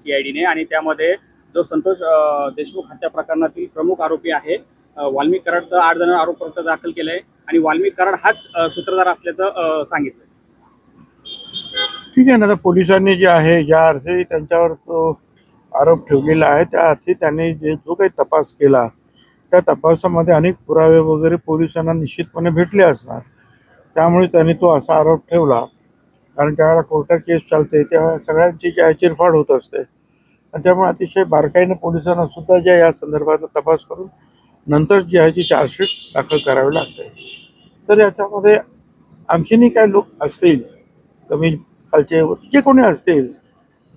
सीआयडीने आणि त्यामध्ये जो संतोष देशमुख हत्या प्रकरणातील प्रमुख आरोपी आहे वाल्मिक कराडचं आठ जण आरोपपत्र दाखल केलंय आणि वाल्मिक कराड हाच सूत्रधार असल्याचं सांगितलं ठीक आहे ना आता पोलिसांनी जे आहे ज्या अर्थी त्यांच्यावर तो आरोप ठेवलेला आहे त्या अर्थी त्यांनी जे जो काही तपास केला त्या तपासामध्ये अनेक पुरावे वगैरे पोलिसांना निश्चितपणे भेटले असणार. त्यामुळे त्यांनी तो असा आरोप ठेवला. कारण त्यावेळेला कोर्टात केस चालते तेव्हा सगळ्यांची जी चिरफाड होत असते. आणि त्यामुळे अतिशय बारकाईनं पोलिसांना सुद्धा ज्या या संदर्भातला तपास करून नंतर जी आहे ती चार्जशीट दाखल करावी लागते. तर याच्यामध्ये आणखीनही काय लोक असतील कमी खालचे जे कोणी असतील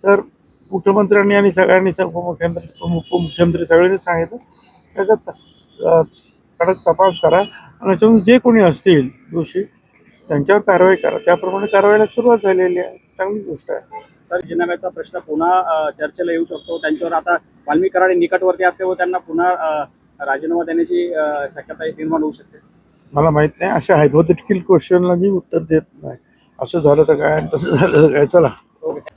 तर मुख्यमंत्र्यांनी आणि सगळ्यांनी उपमुख्यमंत्री उपमुख्यमंत्री सगळ्यांनी सांगितलं त्याचा कडक तपास करा. आणि याच्यामध्ये जे कोणी असतील दोषी त्यांच्यावर कारवाई करा. त्याप्रमाणे कारवाईला सुरुवात झालेली आहे. चांगली गोष्ट आहे. सर जिनाव्याचा प्रश्न पुन्हा चर्चेला येऊ शकतो. त्यांच्यावर आता वाल्मिक कराड निकटवर्ती असल्यामुळे त्यांना पुन्हा राजीनामा देण्याची शक्यता निर्माण होऊ शकते. मला माहीत नाही. अशा हायपोथेटिकल क्वेश्चनला मी उत्तर देत नाही. असं झालं तर काय? तसं झालं तर काय? चला.